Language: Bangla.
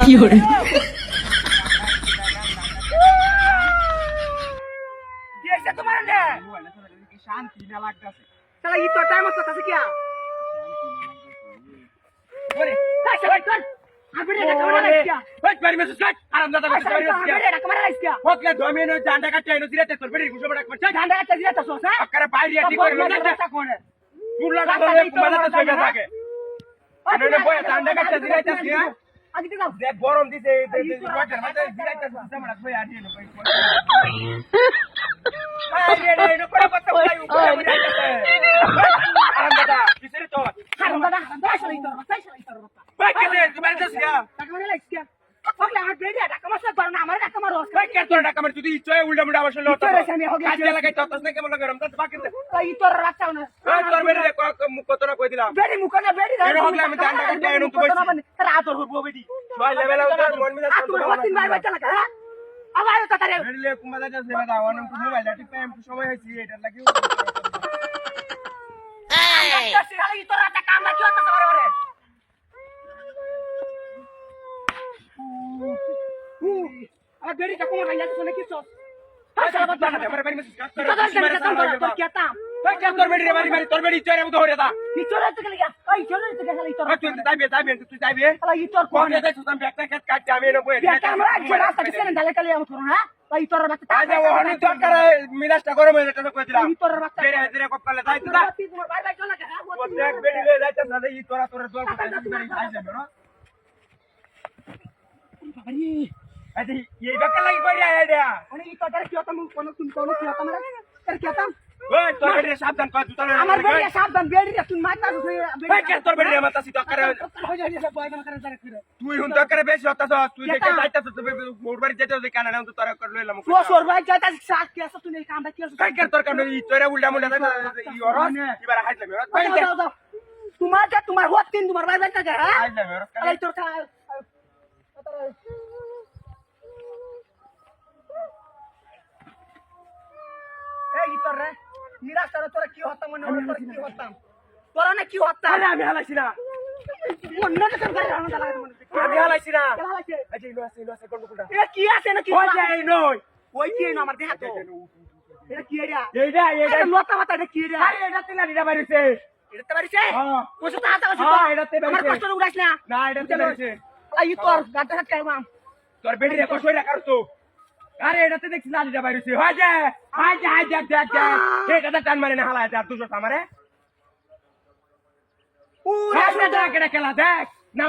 কি hore দিয়েছে তোমার নে শান্তি না লাগতেছে তাহলে ই তো টাইম হচ্ছে কাছে কিয়া? ওরে কাই সবাই কর আমি রে কামরা লাইছিয়া মারি মেসেজ কাট আরাম দাদা মেসেজ মারি আমি রে কামরা লাইছিয়া ওকে দমে নো জান্ডা কাটে এনো দিলে তোর বেরি গুছো বড় করছে। গান্ডা কাছে দিলা তো সোসা আকারে বাইরে ঠিক করে না কোনে? পুরলা বলে কুমালাতে সইবে থাকে। গরম দিছে ওয়াটার মাঝে দিলাইতে দিছে বড় কই আর দিলে কই আই ভাই ওকে আমার বেরিয়া টাকা মাসে পারো না আমার টাকা মারো ভাই কে তোর টাকা মার তুই ইচ্ছা উল্টা মুড়া বসে লতা ইচ্ছা আমি হোক কাজ লাগাই তো তস কেমন লাগে? রমজান বাকি দে তোর রাখতাও না। এই তোর কত না কই দিলাম? মুখে এরো হগলে আমি তার আদর হব ছয় লেভেল আউট মন মিলা আর তুমি বাচ্চা লাগা হ্যাঁ? আবার তো তারে বেরিলে কুমাদা যাচ্ছে বাদা অনম তো মোবাইল টি টাইম সময় হইছি এটা লাগি ওই তোর বাচ্চা আজ ও হনি দরকার মিলাসটা গরম হয়ে ই তোর হ্যাঁ তোরা তোরা না মানে ই তোর কি হতাম কোন তুমি কোন কি হতাম রে তোর কি হতাম ওই তোর বেরি সাবধান কর জুতা আমার বেরি সাবধান বেরি রে তুই মাথা তো ভাই কে তোর বেরি আমার তাসি দরকার হয়ে যায় রে বয় করে করে করে তুই হুন দরকার বেশি হতাছ তুই দেখে যাইতাছ তুই মোর যেতে যে কানা না তোরা লইলাম তো সর ভাই সাত কি তুই এই কামটা কি আছে ভাই তোর কানে ই তোরা উল্টা মুল্টা ই অরস এবার হাই যাবে ভাই কে যাও যাও তোমার যা তোমার হত তিন তোমার ভাই ভাই হ্যাঁ হাই যাবে অরস তোর খা এই তোর রে নিরাশ তোর তোরা কি হতাম মনে হলো তোর কি হতাম তোরা না কি হতাম আরে আমি হালাইছি না। অন্য কাছে গাড়ি আনন্দ লাগে আমি হালাইছি না। কেলা লাগছে আচ্ছা ইলো আছে ইলো আছে কোন কোনটা এ কি আছে না কি ওই যে এই নই ওই কি না আমার দেহা তো। এটা কি এরিয়া এইটা এইটা। লতা মাথা এটা কি এরিয়া আরে এটা তিলা তো হ্যাঁ। কোসা তো হাতা আছে হ্যাঁ, এটাতে আমার কষ্ট উড়াইছ না। না এটা তিলা আই তোর গাটা হাত কাইমাম তোর বেডি রে কষ্ট হইরা কারতো আরে এটাতে দেখছি লাঠিটা বাইরেছে হয় যে হয় যে হয় দেখ দেখ দেখ এটাতে টান মারে না হালায় আর দুশো আমারে দেখ এটা খেলা দেখ। না